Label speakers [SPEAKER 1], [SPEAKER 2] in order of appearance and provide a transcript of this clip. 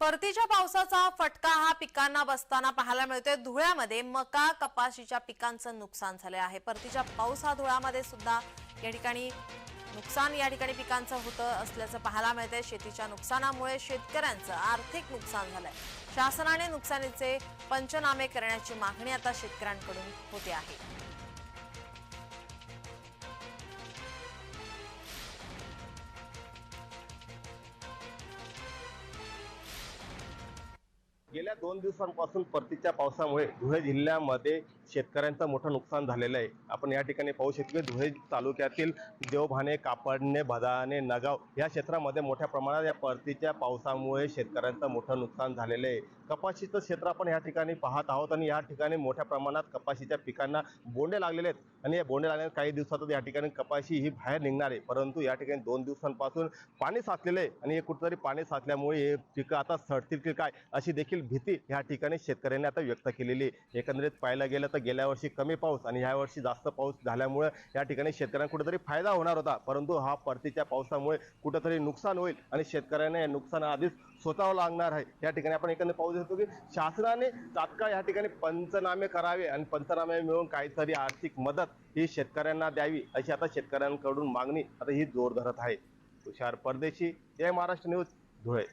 [SPEAKER 1] परतीच्या पावसाचा फटका हा पिकांना बसताना पाहायला मिळतोय. धुळ्यामध्ये मका कपाशीच्या पिकांचं नुकसान झालं आहे. परतीच्या पाऊस हा धुळ्यामध्ये सुद्धा या ठिकाणी नुकसान या ठिकाणी पिकांचं होतं असल्याचं पाहायला मिळतंय. शेतीच्या नुकसानामुळे शेतकऱ्यांचं आर्थिक नुकसान झालंय. शासनाने नुकसानीचे पंचनामे करण्याची मागणी आता शेतकऱ्यांकडून होते आहे.
[SPEAKER 2] गेल्या दोन दिवसांपासून परतीच्या पावसामुळे धुळे जिल्ह्यामध्ये शेतकऱ्यांचं मोठं नुकसान झालेलं आहे. आपण या ठिकाणी पाहू शकतो धुळे तालुक्यातील देवभाने कापडणे भदाने नगाव या क्षेत्रामध्ये मोठ्या प्रमाणात या परतीच्या पावसामुळे शेतकऱ्यांचं मोठं नुकसान झालेलं आहे. कपाशीचं क्षेत्र आपण या ठिकाणी पाहत आहोत आणि या ठिकाणी मोठ्या प्रमाणात कपाशीच्या पिकांना बोंडे लागलेले आहेत. आणि या बोंडे लागल्याने काही दिवसातच या ठिकाणी कपाशी ही बाहेर निघणार आहे. परंतु या ठिकाणी दोन दिवसांपासून पाणी साचलेलं आहे आणि हे कुठंतरी पाणी साचल्यामुळे हे पिकं आता सडतील की काय अशी देखील भीती या ठिकाणी शेतकऱ्यांनी आता व्यक्त केलेली आहे. एकंदरीत पाहायला गेलं तर गेल्या वर्षी कमी पाऊस आणि ह्या वर्षी जास्त पाऊस झाल्यामुळे या ठिकाणी शेतकऱ्यांना कुठेतरी फायदा होणार होता. परंतु हा परतीच्या पावसामुळे कुठेतरी नुकसान होईल आणि शेतकऱ्यांना या नुकसान आधीच स्वतःवर लागणार आहे. या ठिकाणी आपण एकंदर पाहू शकतो की शासनाने तात्काळ या ठिकाणी पंचनामे करावे आणि पंचनामे मिळून काहीतरी आर्थिक मदत ही शेतकऱ्यांना द्यावी अशी आता शेतकऱ्यांकडून मागणी आता ही जोर धरत आहे. तुषार परदेशी जय महाराष्ट्र न्यूज धुळे.